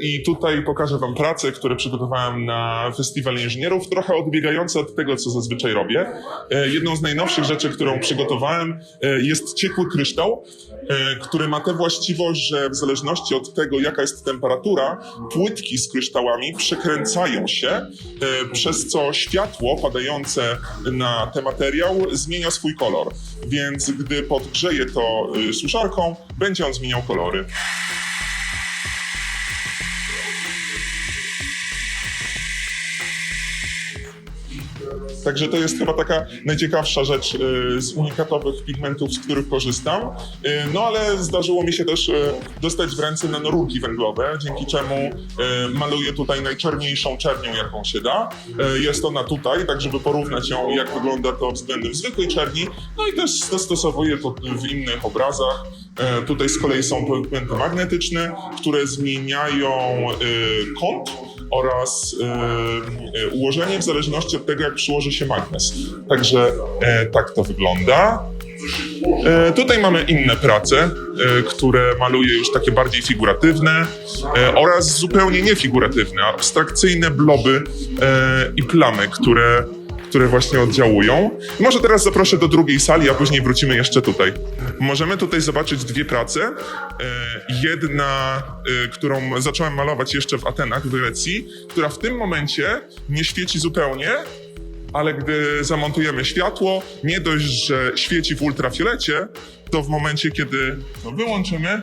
i tutaj pokażę Wam pracę, które przygotowałem na Festiwal Inżynierów, trochę odbiegające od tego, co zazwyczaj robię. E, Jedną z najnowszych rzeczy, którą przygotowałem e, jest ciekły kryształ, e, który ma tę właściwość, że w zależności od tego, jaka jest temperatura, płytki z kryształami przekręcają się, przez co światło padające na ten materiał zmienia swój kolor. Więc gdy podgrzeję to e, suszarką, będzie on zmieniał kolory. Thank you. Także to jest chyba taka najciekawsza rzecz y, z unikatowych pigmentów, z których korzystam. Y, No ale zdarzyło mi się też y, dostać w ręce nanorurki węglowe, dzięki czemu maluję tutaj najczarniejszą czernią, jaką się da. Jest ona tutaj, tak żeby porównać ją, jak wygląda to względem zwykłej czerni. No i też dostosowuję to w innych obrazach. Tutaj z kolei są pigmenty magnetyczne, które zmieniają kąt oraz y, y, ułożenie w zależności od tego, jak przyłoży się magnes. Także e, tak to wygląda. E, tutaj mamy inne prace, e, które maluję już takie bardziej figuratywne e, oraz zupełnie niefiguratywne, abstrakcyjne bloby e, i plamy, które, które właśnie oddziałują. Może teraz zaproszę do drugiej sali, a później wrócimy jeszcze tutaj. Możemy tutaj zobaczyć dwie prace. E, Jedna, e, którą zacząłem malować jeszcze w Atenach, w Grecji, która w tym momencie nie świeci zupełnie, ale gdy zamontujemy światło, nie dość, że świeci w ultrafiolecie, to w momencie, kiedy wyłączymy,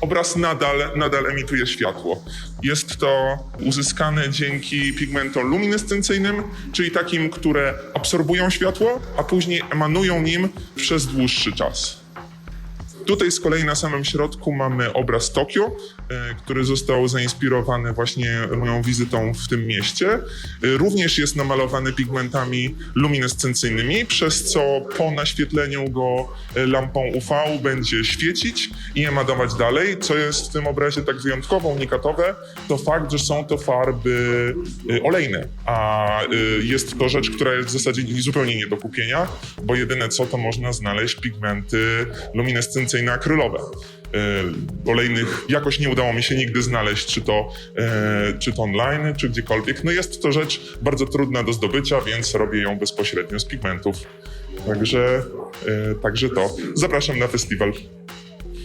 obraz nadal, nadal emituje światło. Jest to uzyskane dzięki pigmentom luminescencyjnym, czyli takim, które absorbują światło, a później emanują nim przez dłuższy czas. Tutaj z kolei na samym środku mamy obraz Tokio, e, który został zainspirowany właśnie moją wizytą w tym mieście. E, Również jest namalowany pigmentami luminescencyjnymi, przez co po naświetleniu go e, lampą UV będzie świecić i emanować dalej. Co jest w tym obrazie tak wyjątkowo unikatowe, to fakt, że są to farby olejne, a jest to rzecz, która jest w zasadzie zupełnie nie do kupienia, bo jedyne co to można znaleźć pigmenty luminescencyjne akrylowe. E, Olejnych jakoś nie udało mi się nigdy znaleźć, czy to, e, czy to online, czy gdziekolwiek. No jest to rzecz bardzo trudna do zdobycia, więc robię ją bezpośrednio z pigmentów. Także, e, także to. Zapraszam na festiwal.